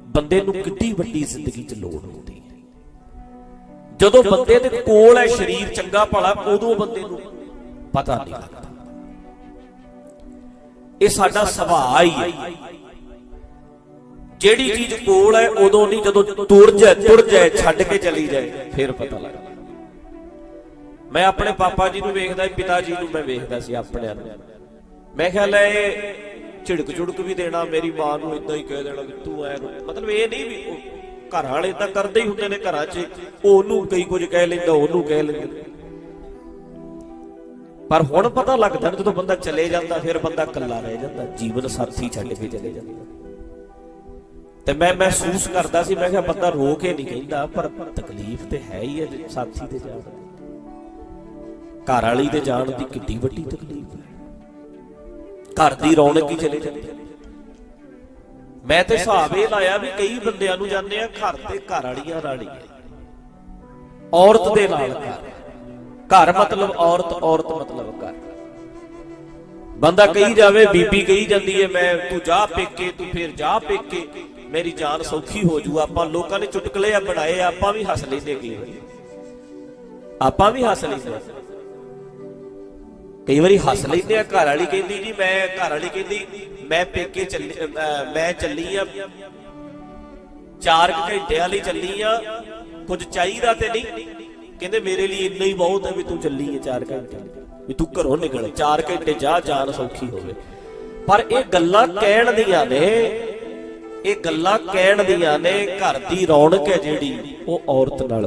ਬੰਦੇ ਨੂੰ ਕਿੱਡੀ ਵੱਡੀ ਜ਼ਿੰਦਗੀ 'ਚ ਲੋੜ ਹੁੰਦੀ ਹੈ। ਜਦੋਂ ਬੰਦੇ ਦੇ ਕੋਲ ਹੈ ਸਰੀਰ ਚੰਗਾ ਭਲਾ, ਉਦੋਂ ਬੰਦੇ ਨੂੰ ਪਤਾ ਨਹੀਂ ਲੱਗਦਾ। ਇਹ ਸਾਡਾ ਸੁਭਾਅ ਹੀ ਹੈ। ਜਿਹੜੀ ਚੀਜ਼ ਕੋਲ ਹੈ, ਉਦੋਂ ਨਹੀਂ, ਜਦੋਂ ਤੁਰ ਜਾਏ ਤੁਰ ਜਾਏ, ਛੱਡ ਕੇ ਚਲੀ ਜਾਏ, ਫਿਰ ਪਤਾ ਲੱਗਦਾ। ਮੈਂ ਆਪਣੇ ਪਾਪਾ ਜੀ ਨੂੰ ਵੇਖਦਾ, ਪਿਤਾ ਜੀ ਨੂੰ ਮੈਂ ਵੇਖਦਾ ਸੀ ਆਪਣਿਆਂ ਨੂੰ। ਮੈਂ ਖਿਆਲ ਹੈ ਝਿੜਕ ਝੁੜਕ ਵੀ ਦੇਣਾ, ਮੇਰੀ ਮਾਂ ਨੂੰ ਇਦਾਂ ਹੀ ਕਹਿ ਦੇਣਾ ਵੀ ਤੂੰ ਐ ਮਤਲਬ ਇਹ ਨਹੀਂ ਵੀ ਉਹ ਘਰ ਵਾਲੇ ਤਾਂ ਕਰਦੇ ਹੀ ਹੁੰਦੇ ਨੇ ਘਰਾਂ 'ਚ। ਉਹਨੂੰ ਕਈ ਕੁਝ ਕਹਿ ਲੈਂਦਾ, ਉਹਨੂੰ ਕਹਿ ਲੈਂਦਾ। ਪਰ ਹੁਣ ਪਤਾ ਲੱਗਦਾ ਜਦੋਂ ਬੰਦਾ ਚਲੇ ਜਾਂਦਾ, ਫਿਰ ਬੰਦਾ ਇਕੱਲਾ ਰਹਿ ਜਾਂਦਾ, ਜੀਵਨ ਸਾਥੀ ਛੱਡ ਕੇ ਚਲੇ ਜਾਂਦਾ। ਤੇ ਮੈਂ ਮਹਿਸੂਸ ਕਰਦਾ ਸੀ, ਮੈਂ ਕਿਹਾ ਬੰਦਾ ਰੋ ਕੇ ਨਹੀਂ ਕਹਿੰਦਾ, ਪਰ ਤਕਲੀਫ ਤੇ ਹੈ ਹੀ ਹੈ ਜੇ ਸਾਥੀ ਤੇ ਜਾਣ ਘਰ ਵਾਲੀ ਤੇ ਜਾਣ ਦੀ ਕਿੱਡੀ ਵੱਡੀ ਤਕਲੀਫ। ਘਰ ਦੀ ਰੌਣਕ ਹੀ ਚਲੇ ਜਾਂਦੀ। ਮੈਂ ਤੇ ਹਿਸਾਬ ਇਹ ਲਾਇਆ ਵੀ ਕਈ ਬੰਦਿਆਂ ਨੂੰ ਜਾਂਦੇ ਆ ਘਰ ਤੇ ਘਰ ਵਾਲੀਆਂ ਰਾਣੀਆਂ। ਔਰਤ ਦੇ ਨਾਲ ਘਰ। ਘਰ ਮਤਲਬ ਔਰਤ ਔਰਤ ਮਤਲਬ ਘਰ। ਬੰਦਾ ਕਹੀ ਜਾਵੇ ਬੀਬੀ ਕਹੀ ਜਾਂਦੀ ਹੈ ਮੈਂ ਤੂੰ ਜਾ ਪੇਕੇ ਤੂੰ ਫਿਰ ਜਾ ਪੇਕੇ ਮੇਰੀ ਜਾਨ ਸੌਖੀ ਹੋ ਜੂ ਆਪਾਂ ਲੋਕਾਂ ਨੇ ਚੁਟਕਲੇ ਆ ਬਣਾਏ ਆਪਾਂ ਵੀ ਹੱਸ ਲੈਂਦੇ ਵਾਰੀ ਆਪਾਂ ਵੀ ਹੱਸ ਲੈਂਦੇ ਕਈ ਵਾਰੀ ਹੱਸ ਲੈਂਦੇ ਆ ਘਰ ਵਾਲੀ ਕਹਿੰਦੀ ਜੀ ਮੈਂ ਘਰ ਵਾਲੀ ਕਹਿੰਦੀ ਮੈਂ ਪੇਕੇ ਚੱਲੀ ਮੈਂ ਚੱਲੀ ਆ। 4 ਘੰਟਿਆਂ ਲਈ ਚੱਲੀ ਆ। ਕੁਝ ਚਾਹੀਦਾ ਤੇ ਨਹੀਂ। ਕਹਿੰਦੇ ਮੇਰੇ ਲਈ ਇੰਨਾ ਹੀ ਬਹੁਤ ਹੈ ਵੀ ਤੂੰ ਚੱਲੀ ਹੈ 4 ਘੰਟੇ। ਵੀ ਤੂੰ ਘਰੋਂ ਨਿਕਲ 4 ਘੰਟੇ ਜਾ ਜਾਨ ਸੌਖੀ ਹੋਵੇ। ਪਰ ਇਹ ਗੱਲਾਂ ਕਹਿਣ ਦੀਆਂ ਨੇ ਇਹ ਗੱਲਾਂ ਕਹਿਣ ਦੀਆਂ ਨੇ ਘਰ ਦੀ ਰੌਣਕ ਹੈ ਜਿਹੜੀ ਉਹ ਔਰਤ ਨਾਲ